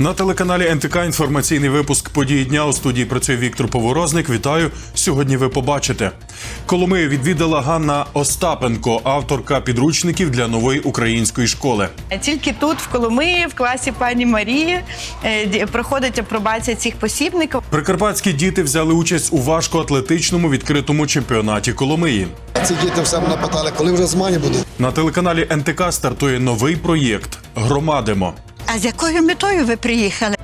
На телеканалі НТК інформаційний випуск події дня у студії працює Віктор Поворозник. Вітаю. Сьогодні ви побачите. Коломию відвідала Ганна Остапенко, авторка підручників для нової української школи. Тільки тут, в Коломиї, в класі пані Марії, е, проходить апробація цих посібників. Прикарпатські діти взяли участь у важкоатлетичному відкритому чемпіонаті Коломиї. Ці діти все мене питали, коли вже змані буде. На телеканалі НТК стартує новий проєкт Громадимо. А з якою метою ви приїхали?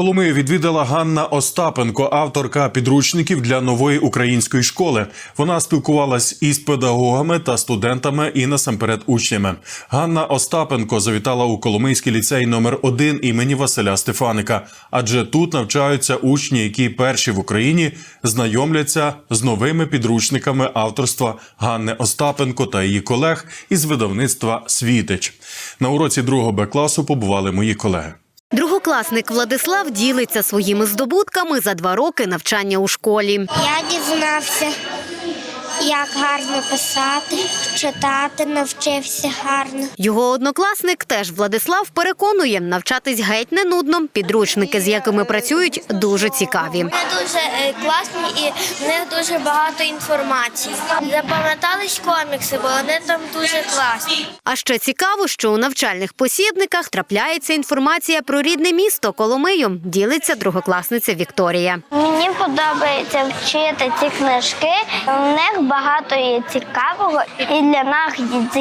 Коломию відвідала Ганна Остапенко, авторка підручників для нової української школи. Вона спілкувалась із педагогами та студентами і насамперед учнями. Ганна Остапенко завітала у Коломийський ліцей номер 1 імені Василя Стефаника, адже тут навчаються учні, які перші в Україні знайомляться з новими підручниками авторства Ганни Остапенко та її колег із видавництва Світич. На уроці другого Б класу побували мої колеги. Другокласник Владислав ділиться своїми здобутками за два роки навчання у школі. Я дізнався, як гарно писати, читати, навчився гарно. Його однокласник теж Владислав переконує, навчатись геть не нудно. Підручники, з якими працюють, дуже цікаві. Вони дуже е, класні і в них дуже багато інформації. Запам'ятались комікси, бо вони там дуже класні. А ще цікаво, що у навчальних посібниках трапляється інформація про рідне місто Коломию. Ділиться другокласниця Вікторія. Мені подобається вчити ці книжки. В них багато є цікавого, і для нас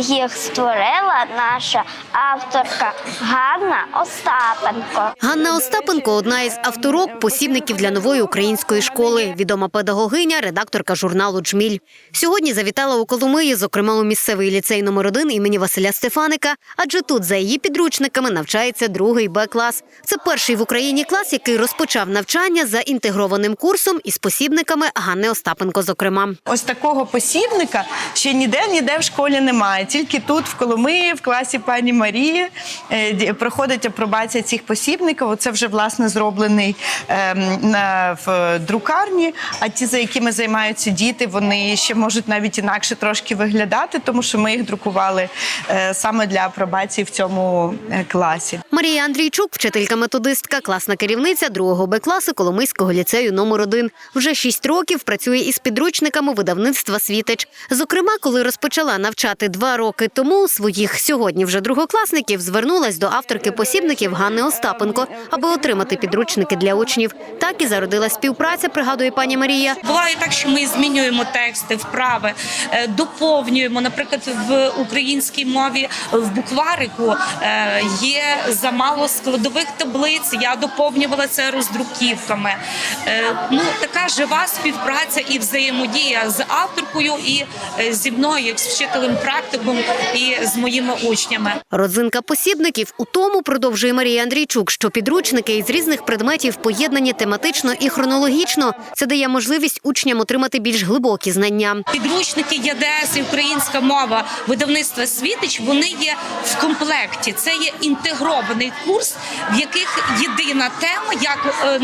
їх створила наша авторка Ганна Остапенко. Ганна Остапенко одна із авторок посібників для нової української школи. Відома педагогиня, редакторка журналу Джміль. Сьогодні завітала у Коломиї, зокрема у місцевий ліцей номер 1 імені Василя Стефаника. Адже тут за її підручниками навчається другий Б клас. Це перший в Україні клас, який розпочав навчання за інтегрованим курсом із посібниками Ганни Остапенко. Зокрема, Ось такого посібника ще ніде ніде в школі немає. Тільки тут, в Коломиї, в класі пані Марії, е, проходить апробація цих посібників. Це вже власне зроблений ем, в друкарні. А ті, за якими займаються діти, вони ще можуть навіть інакше трошки виглядати, тому що ми їх друкували е, саме для апробації в цьому е, класі. Марія Андрійчук, вчителька-методистка, класна керівниця другого Б класу Коломийського ліцею номер 1 Вже шість років працює із підручниками видавництва Світич. Зокрема, коли розпочала навчати два роки тому своїх сьогодні вже другокласників, звернулась до авторки посібників Ганни Остапенко, аби отримати підручники для учнів. Так і зародилась співпраця, пригадує пані Марія. Буває так, що ми змінюємо тексти, вправи, е, доповнюємо. Наприклад, в українській мові в букварику е, є замало складових таблиць. Я доповнювала це роздруківками. Е, Ну така жива співпраця і взаємодія з авторкою і е, зі мною, як з вчителем практикум, і з моїми учнями. Родзинка посібників у тому, продовжує Марія Андрійчук, що підручники із різних предметів поєднані тематично і хронологічно. Це дає можливість учням отримати більш глибокі знання. Підручники ЯДС і українська мова видавництва Світич вони є в комплекті. Це є інтегрований курс, в яких єдина тема, як е,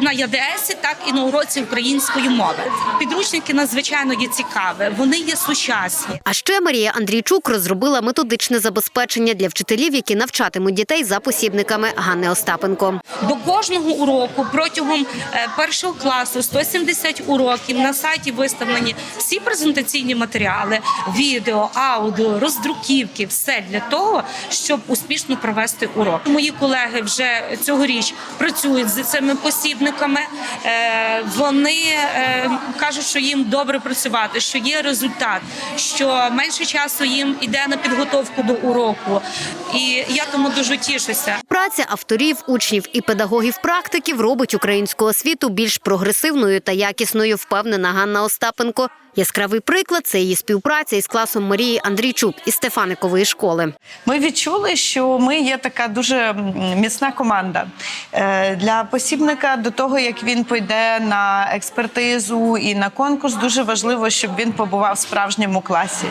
на ЯДС, так і на уроці української мови. Підручники надзвичайно є цікаві. Вони є сучасні. А ще Марія Андрійчук розробила методичне забезпечення для вчителів, які навчатимуть дітей за посібниками Ганни Остапенко. До кожного уроку протягом е, першого класу 170 уроків на сайті виставлені всі презентаційні матеріали, відео, аудіо, роздруківки, все для того, щоб успішно провести урок. Мої колеги вже цьогоріч працюють з цими посібниками. Е, Вони е, кажуть, що їм добре працювати, що є результат, що менше часу їм іде на підготовку до уроку. І я тому дуже тішуся. Праця авторів, учнів і педагогів-практиків робить українську освіту більш прогресивною та якісною, впевнена Ганна Остапенко. Яскравий приклад це її співпраця із класом Марії Андрійчук із Стефаникової школи. Ми відчули, що ми є така дуже міцна команда Е, для посібника. До того як він пойде на експертизу і на конкурс, дуже важливо, щоб він побував в справжньому класі,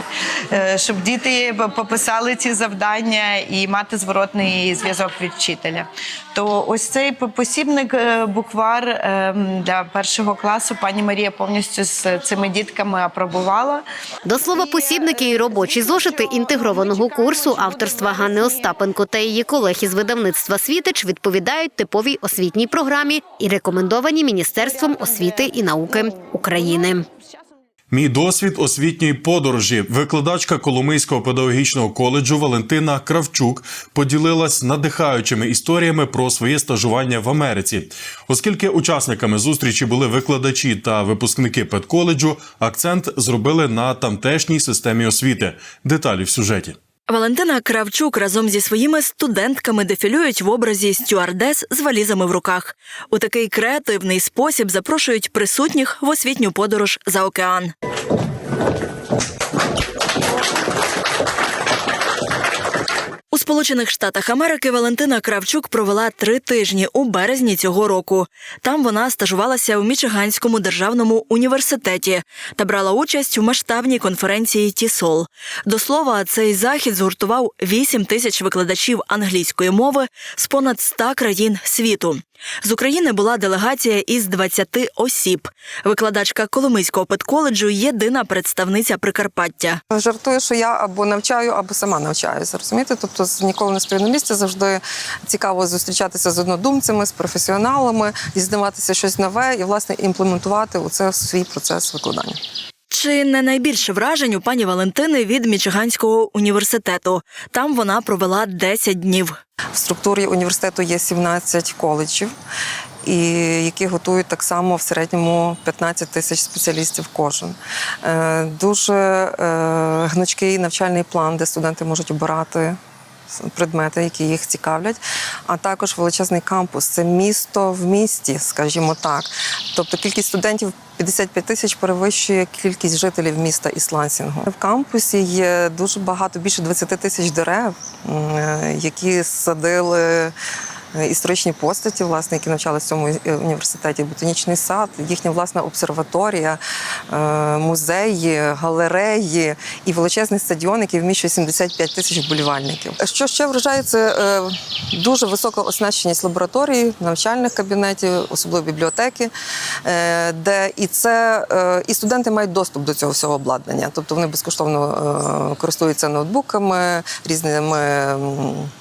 Е, щоб діти пописали ці завдання і мати зворотний зв'язок від вчителя. То ось цей посібник е, буквар е, для першого класу пані Марія повністю з цими дітками теми апробувала. До слова, посібники і робочі зошити інтегрованого курсу авторства Ганни Остапенко та її колег із видавництва Світич відповідають типовій освітній програмі і рекомендовані Міністерством освіти і науки України. Мій досвід освітньої подорожі. Викладачка Коломийського педагогічного коледжу Валентина Кравчук поділилась надихаючими історіями про своє стажування в Америці. Оскільки учасниками зустрічі були викладачі та випускники педколеджу, акцент зробили на тамтешній системі освіти. Деталі в сюжеті. Валентина Кравчук разом зі своїми студентками дефілюють в образі стюардес з валізами в руках. У такий креативний спосіб запрошують присутніх в освітню подорож за океан. Сполучених Штатах Америки Валентина Кравчук провела три тижні у березні цього року. Там вона стажувалася у Мічиганському державному університеті та брала участь у масштабній конференції Тісол. До слова, цей захід згуртував 8 тисяч викладачів англійської мови з понад 100 країн світу. З України була делегація із 20 осіб. Викладачка Коломийського педколеджу – єдина представниця Прикарпаття. Жартую, що я або навчаю, або сама навчаюся. Розумієте? Тобто з- ніколи не стою на місці, завжди цікаво зустрічатися з однодумцями, з професіоналами, дізнаватися щось нове і власне імплементувати у це свій процес викладання. Чи не найбільше вражень у пані Валентини від Мічиганського університету? Там вона провела 10 днів. В структурі університету є 17 коледжів. І які готують так само в середньому 15 тисяч спеціалістів кожен. Е, Дуже е, гнучкий навчальний план, де студенти можуть обирати предмети, які їх цікавлять, а також величезний кампус. Це місто в місті, скажімо так. Тобто кількість студентів 55 тисяч перевищує кількість жителів міста Іслансінгу. В кампусі є дуже багато, більше 20 тисяч дерев, е, які садили. Е, Історичні постаті, власне, які навчалися в цьому е, університеті, ботанічний сад, їхня власна обсерваторія, е, музеї, галереї і величезний стадіон, який вміщує 75 тисяч вболівальників. Що ще вражає, це дуже висока оснащеність лабораторій, навчальних кабінетів, особливо бібліотеки, де і це і студенти мають доступ до цього всього обладнання. Тобто вони безкоштовно користуються ноутбуками, різними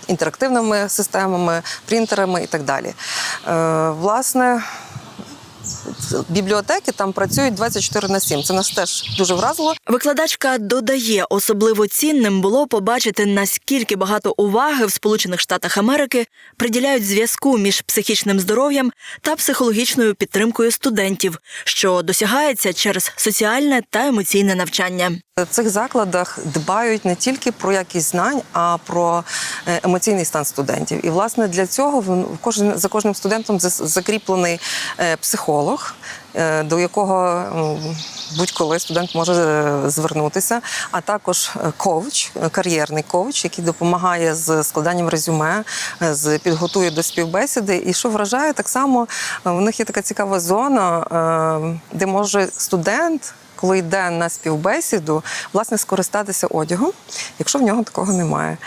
інтерактивними системами, принтерами і так далі. Е, Власне, бібліотеки там працюють 24 на 7. Це нас теж дуже вразило. Викладачка додає, особливо цінним було побачити, наскільки багато уваги в Сполучених Штатах Америки приділяють зв'язку між психічним здоров'ям та психологічною підтримкою студентів, що досягається через соціальне та емоційне навчання. В цих закладах дбають не тільки про якість знань, а про е, емоційний стан студентів. І власне для цього кожен за кожним студентом закріплений е, психолог, е, до якого будь-коли студент може е, звернутися, а також ковч, е, кар'єрний коуч, який допомагає з складанням резюме, з підготує до співбесіди. І що вражає, так само в них є така цікава зона, де може студент коли йде на співбесіду, власне, скористатися одягом, якщо в нього такого немає.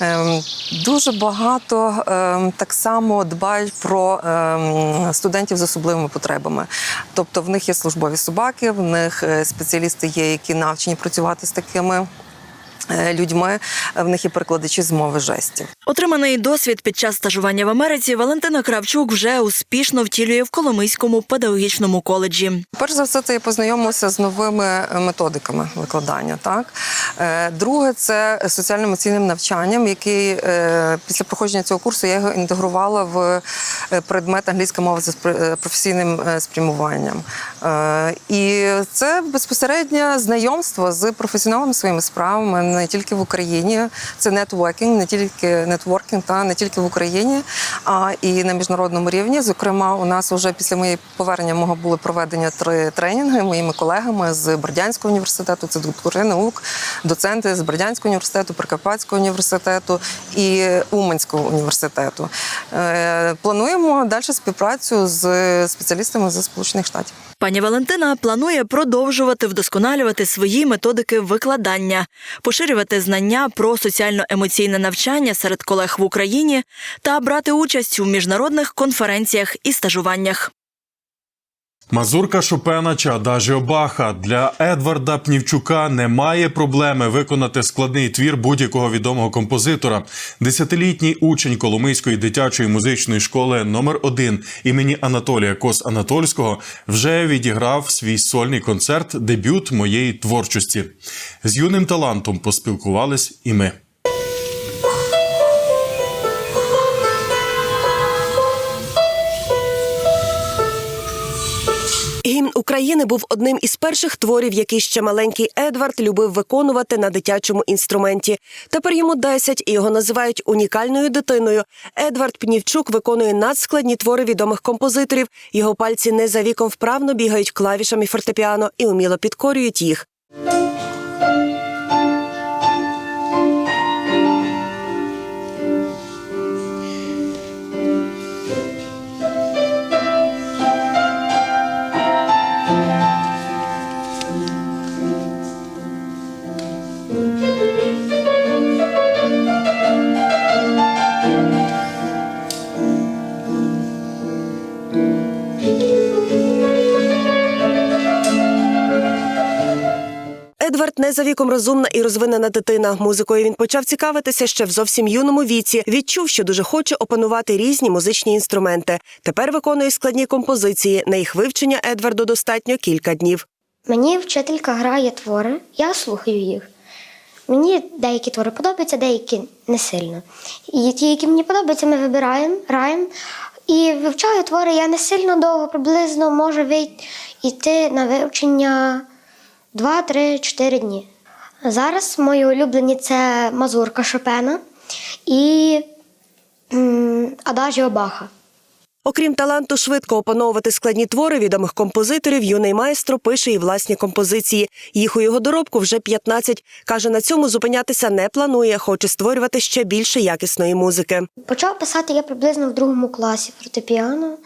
Ем, дуже багато ем, так само дбають про ем, студентів з особливими потребами. Тобто в них є службові собаки, в них е, спеціалісти є, які навчені працювати з такими. Е, Людьми в них є перекладачі з мови жестів. Отриманий досвід під час стажування в Америці Валентина Кравчук вже успішно втілює в Коломийському педагогічному коледжі. Перш за все, це я познайомилася з новими е, методиками викладання. Так Е, друге, це соціально-емоційним навчанням, який е, після проходження цього курсу я його інтегрувала в е, предмет англійська мова е, професійним е, спрямуванням. Е, І це безпосереднє знайомство з професіоналами своїми справами не тільки в Україні. Це нетворкінг, не тільки нетворкінг, та не тільки в Україні, а і на міжнародному рівні. Зокрема, у нас вже після моєї повернення мого були проведені три тренінги моїми колегами з Бердянського університету. Це доктори наук, доценти з Бердянського університету, Прикарпатського університету і Уманського університету. Е, Плануємо далі співпрацю з спеціалістами з Сполучених Штатів. Пані Валентина планує продовжувати вдосконалювати свої методики викладання, поширювати знання про соціально-емоційне навчання серед колег в Україні та брати участь у міжнародних конференціях і стажуваннях. Мазурка Шопена чи Адажіо Баха для Едварда Пнівчука немає проблеми виконати складний твір будь-якого відомого композитора. Десятилітній учень Коломийської дитячої музичної школи номер 1 імені Анатолія Кос Анатольського вже відіграв свій сольний концерт дебют моєї творчості. З юним талантом поспілкувались і ми. Гімн України був одним із перших творів, який ще маленький Едвард любив виконувати на дитячому інструменті. Тепер йому 10 і його називають унікальною дитиною. Едвард Пнівчук виконує надскладні твори відомих композиторів. Його пальці не за віком вправно бігають клавішами фортепіано і уміло підкорюють їх. Не за віком розумна і розвинена дитина. Музикою він почав цікавитися ще в зовсім юному віці. Відчув, що дуже хоче опанувати різні музичні інструменти. Тепер виконує складні композиції. На їх вивчення Едварду достатньо кілька днів. Мені вчителька грає твори, я слухаю їх. Мені деякі твори подобаються, деякі не сильно. І ті, які мені подобаються, ми вибираємо, граємо. І вивчаю твори я не сильно довго, приблизно може вийти на вивчення 2, 3, 4 дні. Зараз мої улюблені це Мазурка Шопена і Адажіо Баха. Окрім таланту швидко опановувати складні твори відомих композиторів, юний майстро пише і власні композиції. Їх у його доробку вже 15. Каже, на цьому зупинятися не планує, хоче створювати ще більше якісної музики. Почав писати я приблизно в другому класі фортепіано.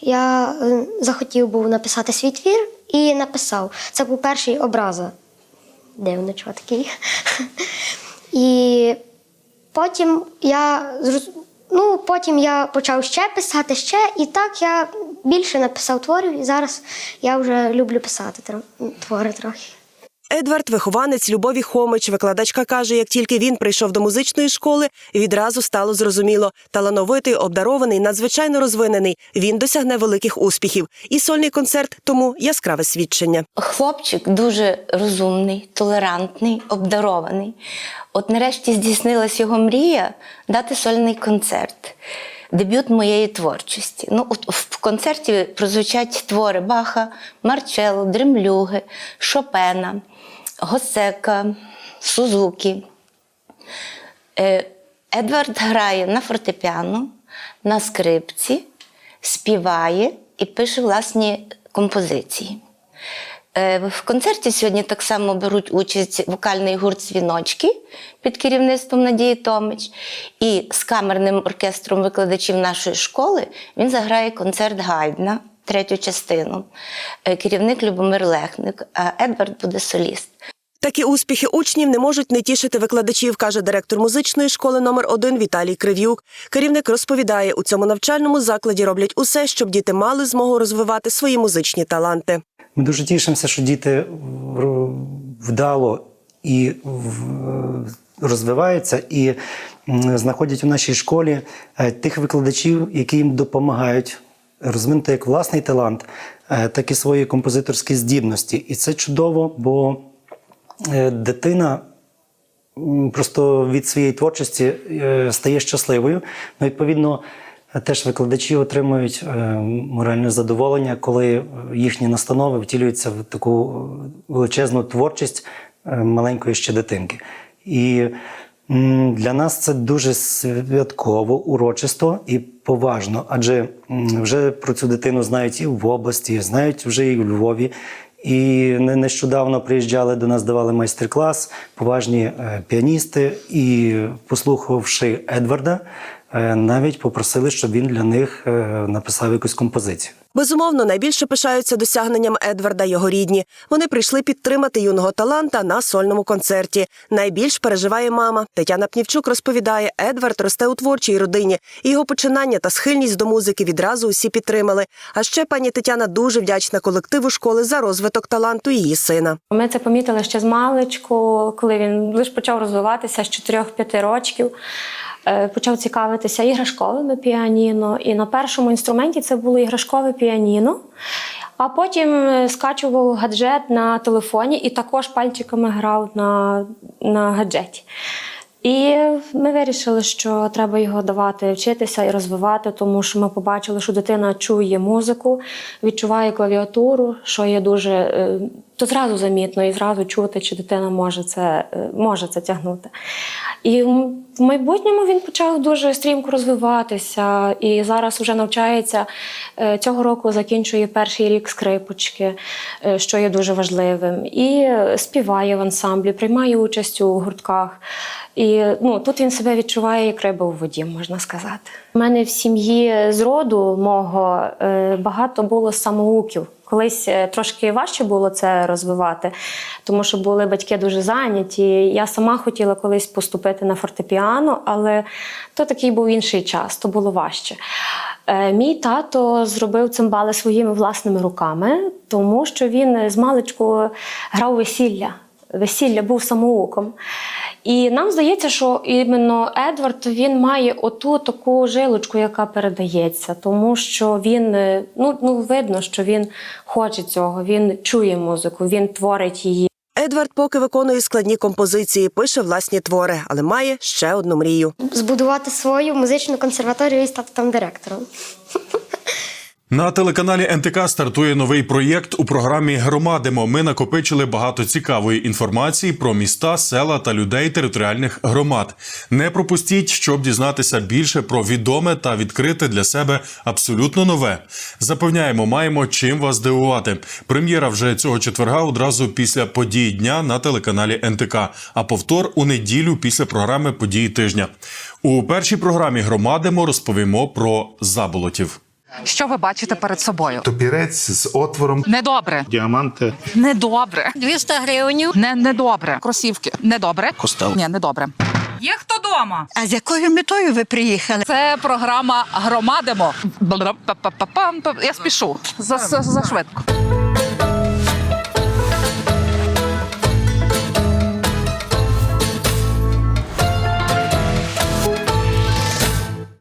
Я е, захотів був написати свій твір і написав. Це був перший образа. Дивно, чого такий. І потім я ну, потім я почав ще писати, ще, і так я більше написав творів, і зараз я вже люблю писати твори трохи. Едвард вихованець Любові Хомич. Викладачка каже, як тільки він прийшов до музичної школи, відразу стало зрозуміло. Талановитий, обдарований, надзвичайно розвинений. Він досягне великих успіхів. І сольний концерт тому яскраве свідчення. Хлопчик дуже розумний, толерантний, обдарований. От нарешті здійснилась його мрія дати сольний концерт. Дебют моєї творчості. Ну, в концерті прозвучать твори Баха, Марчелло, Дремлюги, Шопена, Госека, Сузукі. Е, Едвард грає на фортепіано, на скрипці, співає і пише власні композиції. Е, В концерті сьогодні так само беруть участь вокальний гурт Свіночки під керівництвом Надії Томич. І з камерним оркестром викладачів нашої школи він заграє концерт Гайдна, третю частину. Е, Керівник Любомир Лехник, а Едвард буде соліст. Такі успіхи учнів не можуть не тішити викладачів, каже директор музичної школи номер 1 Віталій Крив'юк. Керівник розповідає, у цьому навчальному закладі роблять усе, щоб діти мали змогу розвивати свої музичні таланти. Ми дуже тішимося, що діти вдало і розвиваються і знаходять у нашій школі е, тих викладачів, які їм допомагають розвинути як власний талант, е, так і свої композиторські здібності. І це чудово, бо е, дитина просто від своєї творчості стає щасливою. Ну, відповідно, теж викладачі отримують е, моральне задоволення, коли їхні настанови втілюються в таку е, величезну творчість е, маленької ще дитинки. І для нас це дуже святково, урочисто і поважно, адже вже про цю дитину знають і в області, знають вже і в Львові. І нещодавно приїжджали до нас, давали майстер-клас, поважні піаністи, і послухавши Едварда, навіть попросили, щоб він для них е, написав якусь композицію. Безумовно, найбільше пишаються досягненням Едварда його рідні. Вони прийшли підтримати юного таланта на сольному концерті. Найбільш переживає мама. Тетяна Пнівчук розповідає, Едвард росте у творчій родині, і його починання та схильність до музики відразу усі підтримали. А ще пані Тетяна дуже вдячна колективу школи за розвиток таланту її сина. Ми це помітили ще з маличку, коли він лише почав розвиватися з 4-5 років. Е, Почав цікавитися іграшковими піаніно. І на першому інструменті це було іграшкове піаніно. А потім е, скачував гаджет на телефоні і також пальчиками грав на, на гаджеті. І ми вирішили, що треба його давати вчитися і розвивати, тому що ми побачили, що дитина чує музику, відчуває клавіатуру, що є дуже е, то зразу замітно і зразу чути, чи дитина може це, може це тягнути. І в майбутньому він почав дуже стрімко розвиватися і зараз вже навчається. е, Цього року закінчує перший рік скрипочки, е, що є дуже важливим. І співає в ансамблі, приймає участь у гуртках. І ну, тут він себе відчуває як риба у воді, можна сказати. У мене в сім'ї з роду мого е, багато було самоуків. Колись е, трошки важче було це розвивати, тому що були батьки дуже зайняті. Я сама хотіла колись поступити на фортепіано, але то такий був інший час, то було важче. Е, Мій тато зробив цимбали своїми власними руками, тому що він з маличку грав весілля. Весілля був самоуком. І нам здається, що іменно Едвард він має оту таку жилочку, яка передається, тому що він е, ну, ну видно, що він хоче цього, він чує музику, він творить її. Едвард поки виконує складні композиції, пише власні твори, але має ще одну мрію. Збудувати свою музичну консерваторію і стати там директором. На телеканалі НТК стартує новий проєкт у програмі Громадимо. Ми накопичили багато цікавої інформації про міста, села та людей територіальних громад. Не пропустіть, щоб дізнатися більше про відоме та відкрити для себе абсолютно нове. Запевняємо, маємо чим вас здивувати. Прем'єра вже цього четверга одразу після подій дня на телеканалі НТК, а повтор у неділю після програми Події тижня. У першій програмі Громадимо розповімо про заболотів. Що ви бачите перед собою? Тупірець з отвором. Недобре. Діаманти. Недобре. 200 гривень. Не недобре. Кросівки. Недобре. Костел. Ні, недобре. Є хто дома? А з якою метою ви приїхали? Це програма Громадимо. Я спішу. За, за, за швидко.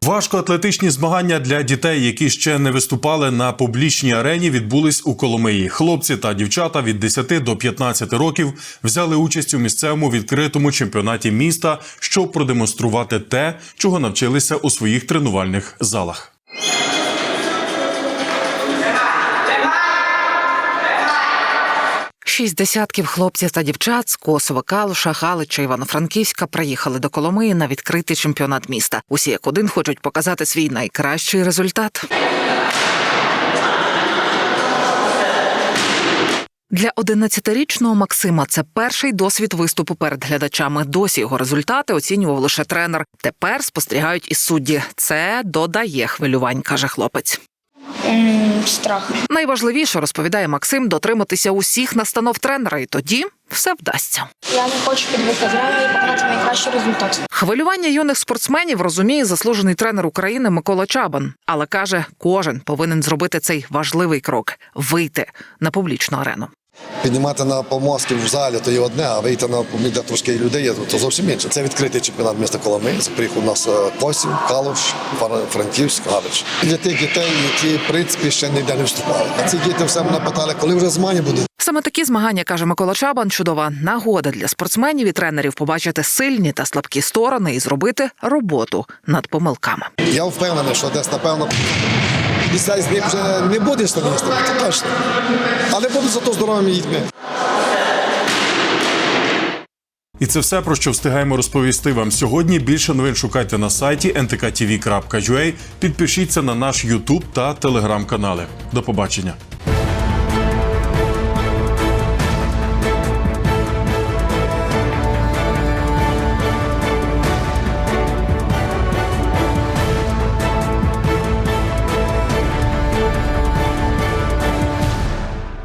Важкоатлетичні змагання для дітей, які ще не виступали на публічній арені, відбулись у Коломиї. Хлопці та дівчата від 10 до 15 років взяли участь у місцевому відкритому чемпіонаті міста, щоб продемонструвати те, чого навчилися у своїх тренувальних залах. Шість десятків хлопців та дівчат з Косова, Калуша, Галича, Івано-Франківська приїхали до Коломиї на відкритий чемпіонат міста. Усі як один хочуть показати свій найкращий результат. Для 11-річного Максима це перший досвід виступу перед глядачами. Досі його результати оцінював лише тренер. Тепер спостерігають і судді. Це додає хвилювань, каже хлопець. Страх. Найважливіше розповідає Максим дотриматися усіх настанов тренера, і тоді все вдасться. Я не хочу підвести зрання і показати найкращий результат. Хвилювання юних спортсменів розуміє заслужений тренер України Микола Чабан, але каже, кожен повинен зробити цей важливий крок вийти на публічну арену. Піднімати на помостки в залі то є одне, а вийти на де трошки людей то зовсім інше. Це відкритий чемпіонат міста Коломиї. Це приїхав у нас е, Косів, Калуш, Франківськ, Галич. Для тих дітей, які в принципі ще ніде не вступали. А ці діти все мене питали, коли вже змані буде. Саме такі змагання каже Микола Чабан. Чудова нагода для спортсменів і тренерів побачити сильні та слабкі сторони і зробити роботу над помилками. Я впевнений, що десь напевно. Після з них вже не буде штаністами, це точно. Але будуть зато здоровими дітьми. І це все про що встигаємо розповісти вам сьогодні. Більше новин шукайте на сайті ntktv.ua, Підпишіться на наш YouTube та телеграм-канали. До побачення.